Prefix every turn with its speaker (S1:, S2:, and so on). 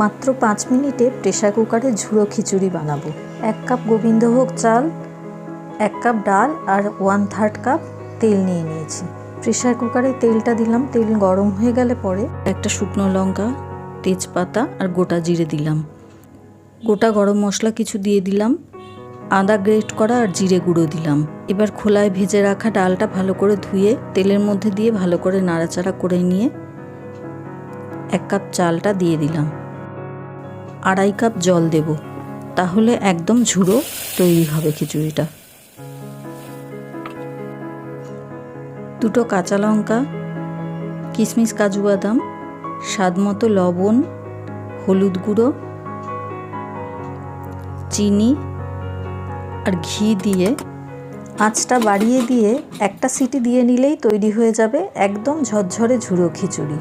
S1: মাত্র পাঁচ মিনিটে প্রেশার কুকারে ঝুড়ো খিচুড়ি বানাবো। এক কাপ গোবিন্দভোগ চাল, এক কাপ ডাল আর ওয়ান থার্ড কাপ তেল নিয়ে নিয়েছি। প্রেশার কুকারে তেলটা দিলাম, তেল গরম হয়ে গেলে পরে একটা শুকনো লঙ্কা, তেজপাতা আর গোটা জিরে দিলাম। গোটা গরম মশলা কিছু দিয়ে দিলাম, আদা গ্রেট করা আর জিরে গুঁড়ো দিলাম। এবার খোলায় ভেজে রাখা ডালটা ভালো করে ধুয়ে তেলের মধ্যে দিয়ে ভালো করে নাড়াচাড়া করে নিয়ে এক কাপ চালটা দিয়ে দিলাম। আড়াই কাপ জল দেব। তাহলে একদম ঝুড়ো তৈরি হবে খিচুড়িটা। দুটো কাঁচা লঙ্কা কিশমিশ কাজু বাদাম, স্বাদ মতো লবণ, হলুদ গুঁড়ো, চিনি আর ঘি দিয়ে আঁচটা বাড়িয়ে দিয়ে একটা সিটি দিয়ে নিলেই তৈরি হয়ে যাবে একদম ঝরঝরে ঝুড়ো খিচুড়ি।